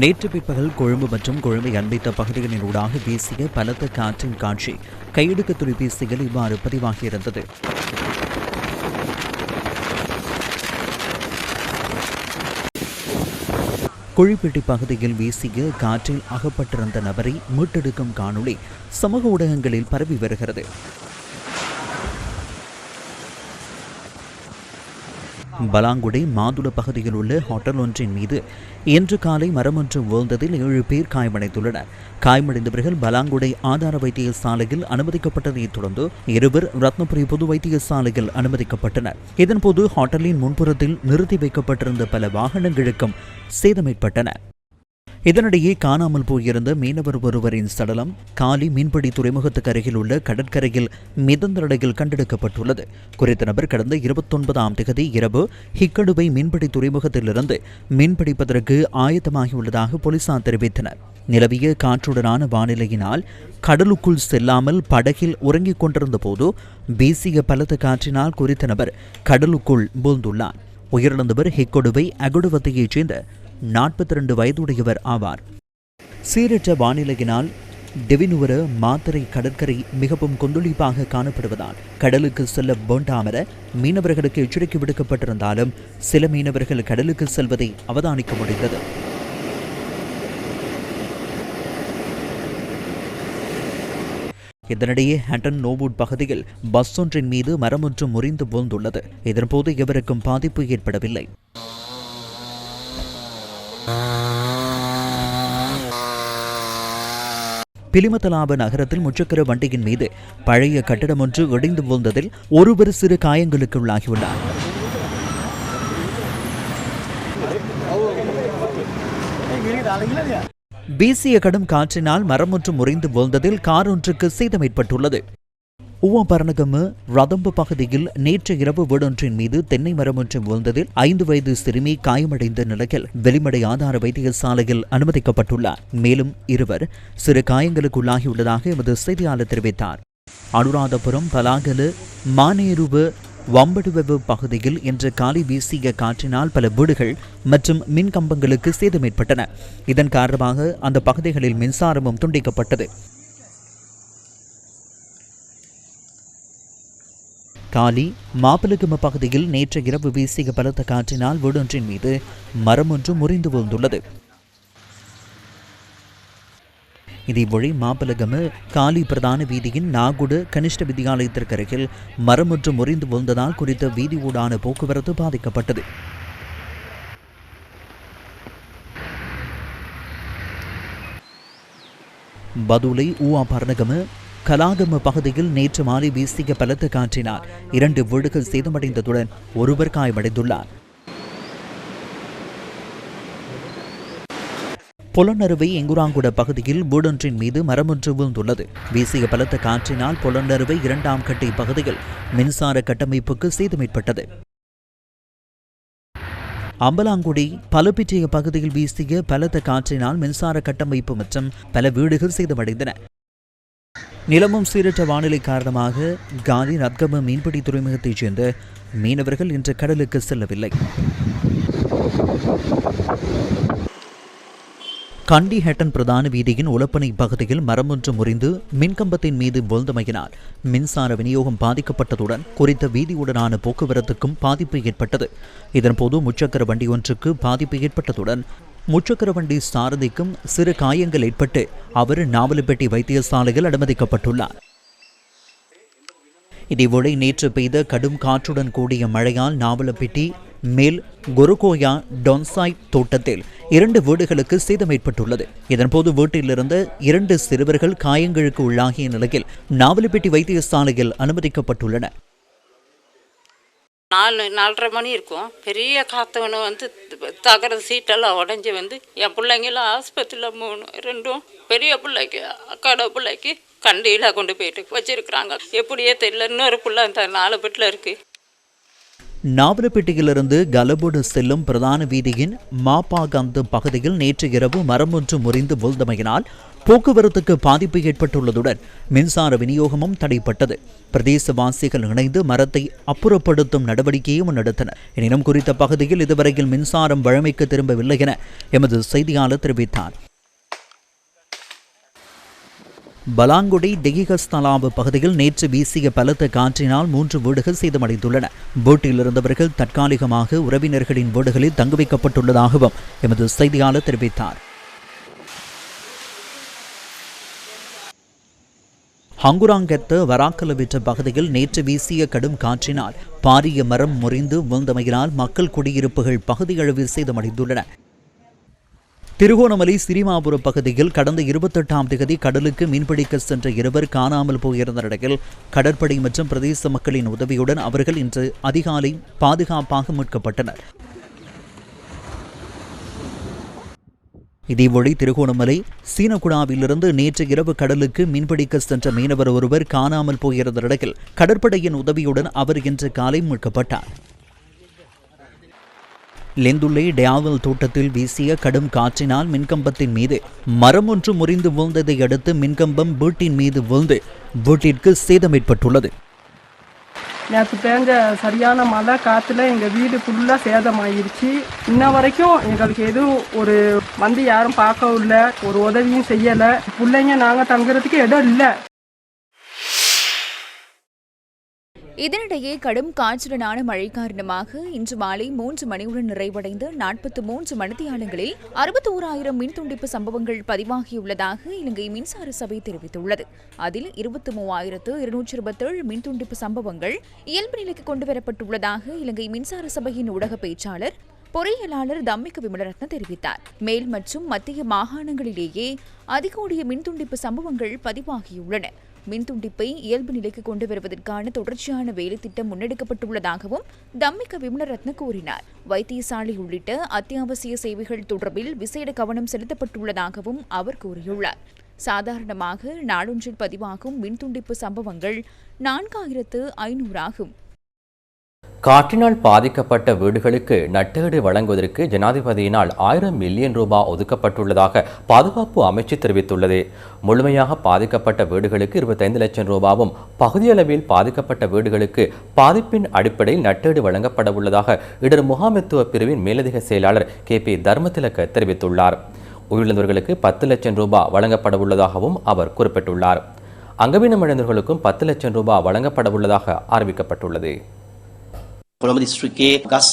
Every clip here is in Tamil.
நேற்று பிற்பகல் கொழும்பு மற்றும் கொழும்பை அண்மித்த பகுதிகளின் ஊடாக வீசிய பலத்த காற்றின் காட்சி. கையெடுக்க தொலைபேசியில் இவ்வாறு பதிவாகியிருந்தது. குழிப்பட்டி பகுதியில் வீசிய காற்றில் அகப்பட்டிருந்த நபரை மீட்டெடுக்கும் காணொளி சமூக ஊடகங்களில் பரவி வருகிறது. பலாங்குடி மாதுள பகுதியில் உள்ள ஹோட்டல் ஒன்றின் மீது இன்று காலை மரம் ஒன்று வீழ்ந்ததில் ஏழு பேர் காயமடைந்துள்ளனர். காயமடைந்தவர்கள் பலாங்குடை ஆதார வைத்தியசாலையில் அனுமதிக்கப்பட்டதைத் தொடர்ந்து இருவர் ரத்னபுரி பொது வைத்தியசாலையில் அனுமதிக்கப்பட்டனர். இதன்போது ஹோட்டலின் முன்புறத்தில் நிறுத்தி வைக்கப்பட்டிருந்த பல வாகனங்களுக்கும் சேதமேற்பட்டன இதனிடையே காணாமல் போயிருந்த மீனவர் ஒருவரின் சடலம் காலி மீன்பிடி துறைமுகத்துக்கு அருகில் உள்ள கடற்கரையில் மிதந்த நிலையில் கண்டெடுக்கப்பட்டுள்ளது. குறித்த நபர் கடந்த இருபத்தொன்பதாம் திகதி இரவு ஹிக்கடுவை மீன்பிடி துறைமுகத்திலிருந்து மீன்பிடிப்பதற்கு ஆயத்தமாகியுள்ளதாக போலீசார் தெரிவித்தனர். நிலவிய காற்றுடனான வானிலையினால் கடலுக்குள் செல்லாமல் படகில் உறங்கிக் கொண்டிருந்த போது வீசிய பலத்த காற்றினால் குறித்த நபர் கடலுக்குள் பூந்துள்ளார் உயிரிழந்தவர் ஹிக்கொடுவை அகுடுவத்தையைச் சேர்ந்த நாற்பத்தி ரெண்டு வயதுடையவர் ஆவார். சீரற்ற வானிலையினால் டெவினுவர மாத்தரை கடற்கரை மிகவும் கொந்தளிப்பாக காணப்படுவதால் கடலுக்கு செல்ல வேண்டாமென மீனவர்களுக்கு எச்சரிக்கை விடுக்கப்பட்டிருந்தாலும் சில மீனவர்கள் கடலுக்கு செல்வதை அவதானிக்க முடிந்தது. இதனிடையே ஹண்டன் நோவுட் பகுதியில் பஸ் ஒன்றின் மீது மரம் ஒன்று முறிந்து வீழ்ந்துள்ளது. இதன்போது எவருக்கும் பாதிப்பு ஏற்படவில்லை. பிலிமத்தலாப நகரத்தில் முச்சக்கர வண்டியின் மீது பழைய கட்டடம் ஒன்று இடிந்து வீழ்ந்ததில் ஒருவர் சிறு காயங்களுக்கு உள்ளாகியுள்ளார் வீசிய கடும் காற்றினால் மரம் ஒன்று முறிந்து வீழ்ந்ததில் கார் ஒன்றுக்கு சேதம் ஏற்பட்டுள்ளது. உவபரணகம ரதம்பு பகுதியில் நேற்று இரவு வீடொன்றின் மீது தென்னை மரம் ஒன்று விழுந்ததில் ஐந்து வயது சிறுமி காயமடைந்த நிலையில் வெளிமடை ஆதார வைத்தியசாலையில் அனுமதிக்கப்பட்டுள்ளார். மேலும் இருவர் சிறு காயங்களுக்குள்ளாகியுள்ளதாக எமது செய்தியாளர் தெரிவித்தார். அனுராதபுரம் பலாகலு மானேருவு வம்படுவெவு பகுதியில் இன்று காலை வீசிய காற்றினால் பல வீடுகள் மற்றும் மின் கம்பங்களுக்கு சேதம் ஏற்பட்டன. இதன் காரணமாக அந்த பகுதிகளில் மின்சாரமும் துண்டிக்கப்பட்டது. காலி மாப்பிளகும பகுதியில் நேற்று இரவு வீசிய பலத்த காற்றினால் வீடொன்றின் மீது மரம் ஒன்று முறிந்து விழுந்துள்ளது. இதேவழி மாப்பலகம காலி பிரதான வீதியின் நாகுடு கனிஷ்ட வித்தியாலயத்திற்கு அருகில் மரம் ஒன்று முறிந்து விழுந்ததால் குறித்த வீதி ஊடான போக்குவரத்து பாதிக்கப்பட்டது. பதுளை ஊவா பர்ணகம கலாகம பகுதியில் நேற்று மாலை வீசிய பலத்த காற்றினால் இரண்டு வீடுகள் சேதமடைந்ததுடன் ஒருவர் காயமடைந்துள்ளார். புலனறுவை எங்குராங்குட பகுதியில் வீடொன்றின் மீது மரமொன்று வீழ்ந்துள்ளது. வீசிய பலத்த காற்றினால் புலனறுவை இரண்டாம் கட்டை பகுதியில் மின்சார கட்டமைப்புக்கு சேதம் ஏற்பட்டது அம்பலாங்குடி பலப்பிற்றிய பகுதியில் வீசிய பலத்த காற்றினால் மின்சார கட்டமைப்பு மற்றும் பல வீடுகள் சேதமடைந்தன. நிலமும் சீரற்ற வானிலை காரணமாக காந்தி நத்கம மீன்பிடி துறைமுகத்தைச் சேர்ந்த மீனவர்கள் இன்று கடலுக்கு செல்லவில்லை. கண்டி ஹெட்டன் பிரதான வீதியின் உலப்பனை பகுதியில் மரம் ஒன்று முறிந்து மின்கம்பத்தின் மீது வீழ்ந்தமையினால் மின்சார விநியோகம் பாதிக்கப்பட்டதுடன் குறித்த வீதியுடனான போக்குவரத்துக்கும் பாதிப்பு ஏற்பட்டது. இதன்போது முச்சக்கர வண்டி ஒன்றுக்கு பாதிப்பு ஏற்பட்டதுடன் முச்சக்கர வண்டி சாரதிக்கும் சிறு காயங்கள் ஏற்பட்டு அவர் நாவலப்பேட்டை வைத்தியசாலையில் அனுமதிக்கப்பட்டுள்ளார். இதேவேளை நேற்று பெய்த கடும் காற்றுடன் கூடிய மழையால் நாவலப்பேட்டை மேல் குருகோயா டொன்சாய் தோட்டத்தில் இரண்டு வீடுகளுக்கு சேதம் ஏற்பட்டுள்ளது. இதன்போது வீட்டிலிருந்த இரண்டு சிறுவர்கள் காயங்களுக்கு உள்ளாகிய நிலையில் நாவலப்பேட்டை வைத்தியசாலையில் அனுமதிக்கப்பட்டுள்ளனர். நாலு நாலரை மணி இருக்கும். பெரிய காத்தவனை வந்து தகர சீட்டெல்லாம் உடஞ்சி வந்து என் பிள்ளைங்களாம் ஆஸ்பத்திரியில் மூணு ரெண்டும் பெரிய பிள்ளைக்கு அக்காட பிள்ளைக்கு கண்டியில் கொண்டு போயிட்டு வச்சிருக்கிறாங்க. எப்படியே தெரியல இன்னொரு பிள்ளை அந்த நாலு பெட்டில் இருக்குது நாவலப்பேட்டையிலிருந்து கலபோடு செல்லும் பிரதான வீதியின் மாப்பாகந்து பகுதியில் நேற்று இரவு மரம் ஒன்று முறிந்து விழுந்தமையினால் போக்குவரத்துக்கு பாதிப்பு ஏற்பட்டுள்ளதுடன் மின்சார விநியோகமும் தடைப்பட்டது. பிரதேசவாசிகள் இணைந்து மரத்தை அப்புறப்படுத்தும் நடவடிக்கையை முன்னெடுத்தனர். எனினும் குறித்த பகுதியில் இதுவரையில் மின்சாரம் வழமைக்கு திரும்பவில்லை என எமது செய்தியாளர் தெரிவித்தார். பலாங்குடி டெகிகஸ்தலாவு பகுதியில் நேற்று வீசிய பலத்த காற்றினால் மூன்று வீடுகள் சேதமடைந்துள்ளன. போட்டில் இருந்தவர்கள் தற்காலிகமாக உறவினர்களின் வீடுகளில் தங்க வைக்கப்பட்டுள்ளதாகவும் எமது செய்தியாளர் தெரிவித்தார். ஹங்குராங்கெத்த வராக்கலவிற்ற பகுதியில் நேற்று வீசிய கடும் காற்றினால் பாரிய மரம் முறிந்து விழுந்தமையினால் மக்கள் குடியிருப்புகள் பகுதியளவில் சேதமடைந்துள்ளன. திருகோணமலை சிரிமாபுரம் பகுதியில் கடந்த இருபத்தெட்டாம் தேதி கடலுக்கு மீன்பிடிக்க சென்ற இருவர் காணாமல் போயிருந்த நிலையில் கடற்படை மற்றும் பிரதேச மக்களின் உதவியுடன் அவர்கள் இன்று அதிகாலை பாதுகாப்பாக மீட்கப்பட்டனர். இதேவழி திருகோணமலை சீனகுடாவிலிருந்து நேற்று இரவு கடலுக்கு மீன்பிடிக்க சென்ற மீனவர் ஒருவர் காணாமல் போயிருந்த நிலையில் கடற்படையின் உதவியுடன் அவர் இன்று காலை மீட்கப்பட்டார். லெந்துள்ளே டேவல் தோட்டத்தில் வீசிய கடும் காற்றினால் மின்கம்பத்தின் மீது மரம் ஒன்று முறிந்து விழுந்ததை அடுத்து மின்கம்பம் வீட்டின் மீது விழுந்து வீட்டிற்கு சேதம் ஏற்பட்டுள்ளது. நேற்று பேஞ்ச சரியான மழை காற்றுல எங்கள் வீடு ஃபுல்லாக சேதமாயிருச்சு. இன்ன வரைக்கும் எங்களுக்கு எதுவும் ஒரு வந்து யாரும் பார்க்கவும் இல்லை ஒரு உதவியும் செய்யலை. பிள்ளைங்க நாங்கள் தங்குறதுக்கு இடம் இல்லை. இதனிடையே கடும் காற்றுடனான மழை காரணமாக இன்று மாலை மூன்று மணியுடன் நிறைவடைந்த நாற்பத்தி மூன்று மணித்தியாலங்களில் அறுபத்தோராயிரம் மின் துண்டிப்பு சம்பவங்கள் பதிவாகியுள்ளதாக இலங்கை மின்சார சபை தெரிவித்துள்ளது. அதில் இருபத்தி மூவாயிரத்து இருநூற்றி இருபத்தேழு மின் துண்டிப்பு சம்பவங்கள் இயல்பு நிலைக்கு கொண்டுவரப்பட்டுள்ளதாக இலங்கை மின்சார சபையின் ஊடக பேச்சாளர் பொறியியலாளர் தம்மிக விமலரத்ன தெரிவித்தார். மேல் மற்றும் மத்திய மாகாணங்களிலேயே அதிகூடிய மின்துண்டிப்பு சம்பவங்கள் பதிவாகியுள்ளன. மின்துண்டிப்பை இயல்பு நிலைக்கு கொண்டு வருவதற்கான தொடர்ச்சியான வேலை திட்டம் முன்னெடுக்கப்பட்டுள்ளதாகவும் தம்மிக்க விமலரத்ன கூறினார். வைத்தியசாலை உள்ளிட்ட அத்தியாவசிய சேவைகள் தொடர்பில் விசேட கவனம் செலுத்தப்பட்டுள்ளதாகவும் அவர் கூறியுள்ளார். சாதாரணமாக நாளொன்றில் பதிவாகும் மின்துண்டிப்பு சம்பவங்கள் நான்காயிரத்து ஐநூறாகும். காற்றினால் பாதிக்கப்பட்ட வீடுகளுக்கு நட்டீடு வழங்குவதற்கு ஜனாதிபதியினால் ஆயிரம் மில்லியன் ரூபாய் ஒதுக்கப்பட்டுள்ளதாக பாதுகாப்பு அமைச்சு தெரிவித்துள்ளது. முழுமையாக பாதிக்கப்பட்ட வீடுகளுக்கு இருபத்தைந்து லட்சம் ரூபாவும் பகுதியளவில் பாதிக்கப்பட்ட வீடுகளுக்கு பாதிப்பின் அடிப்படையில் நட்டீடு வழங்கப்பட உள்ளதாக இடர் முகாமைத்துவ பிரிவின் மேலதிக செயலாளர் கே. பி. தர்மதிலக்க தெரிவித்துள்ளார். உயிரிழந்தவர்களுக்கு பத்து லட்சம் ரூபாய் வழங்கப்பட உள்ளதாகவும் அவர் குறிப்பிட்டுள்ளார். அங்கவீனமடைந்தவர்களுக்கும் பத்து லட்சம் ரூபாய் வழங்கப்பட உள்ளதாக அறிவிக்கப்பட்டுள்ளது. கொழும்பு டிஸ்ட்ரிக்டே கஸ்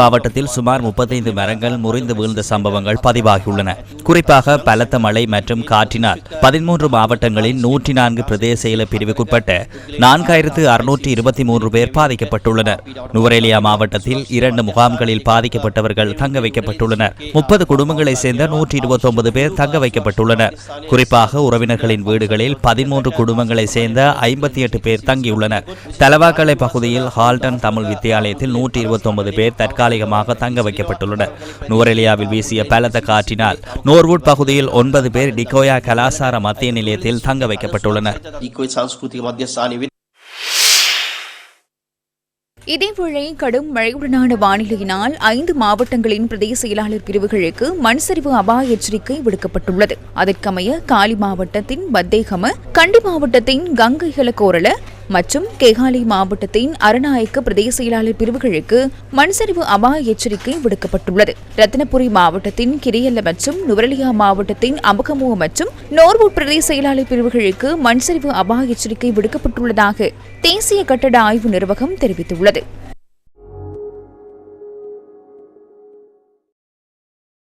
மாவட்டத்தில் சுமார் முப்பத்தைந்து மரங்கள் முறிந்து வீழ்ந்த சம்பவங்கள் பதிவாகியுள்ளன. குறிப்பாக பலத்த மழை மற்றும் காற்றினால் பதிமூன்று மாவட்டங்களின் நூற்றி நான்கு பிரதேச செயல பிரிவுக்குட்பட்ட நான்காயிரத்து அறுநூற்றி இருபத்தி மூன்று பேர் பாதிக்கப்பட்டுள்ளனர். நுவரேலியா மாவட்டத்தில் இரண்டு முகாம்களில் பாதிக்கப்பட்டவர்கள் தங்க வைக்கப்பட்டுள்ளனர். முப்பது குடும்பங்களைச் சேர்ந்த நூற்றி இருபத்தி ஒன்பது பேர் தங்க வைக்கப்பட்டுள்ளனர். குறிப்பாக உறவினர்களின் வீடுகளில் பதிமூன்று குடும்பங்களைச் சேர்ந்த ஐம்பத்தி எட்டு பேர் தங்கியுள்ளனர். தலவாக்களை பகுதியில் ஹால்டன் தமிழ் வித்தியாலயத்தில் நூற்றி இருபத்தி ஒன்பது பேர் தற்காலிகமாக தங்க வைக்கப்பட்டுள்ளனர். நுவரெலியாவில் வீசிய பலத்த காற்றினால் நோர்வுட் பகுதியில் ஒன்பது பேர் டிகோயா கலாசார மத்திய நிலையத்தில் தங்க வைக்கப்பட்டுள்ளனர். இதேவேளை கடும் மழையுடனான வானிலையினால் ஐந்து மாவட்டங்களின் பிரதேச செயலாளர் பிரிவுகளுக்கு மண்சரிவு அபாய எச்சரிக்கை விடுக்கப்பட்டுள்ளது. அதற்கமைய காலி மாவட்டத்தின் பத்தேகம கண்டி மாவட்டத்தின் கங்கைகள ஹலகோரல மற்றும் கெகாலி மாவட்டத்தின் அரணாயக்க பிரதேச செயலாளர் பிரிவுகளுக்கு மண்சரிவு அபாய எச்சரிக்கை விடுக்கப்பட்டுள்ளது. ரத்தினபுரி மாவட்டத்தின் கிரியல்ல மற்றும் நுவரலியா மாவட்டத்தின் அமுகமுக மற்றும் நோர்வூட் பிரதேச செயலாளர் பிரிவுகளுக்கு மண்சரிவு அபாய எச்சரிக்கை விடுக்கப்பட்டுள்ளதாக தேசிய கட்டட ஆய்வு நிர்வாகம் தெரிவித்துள்ளது.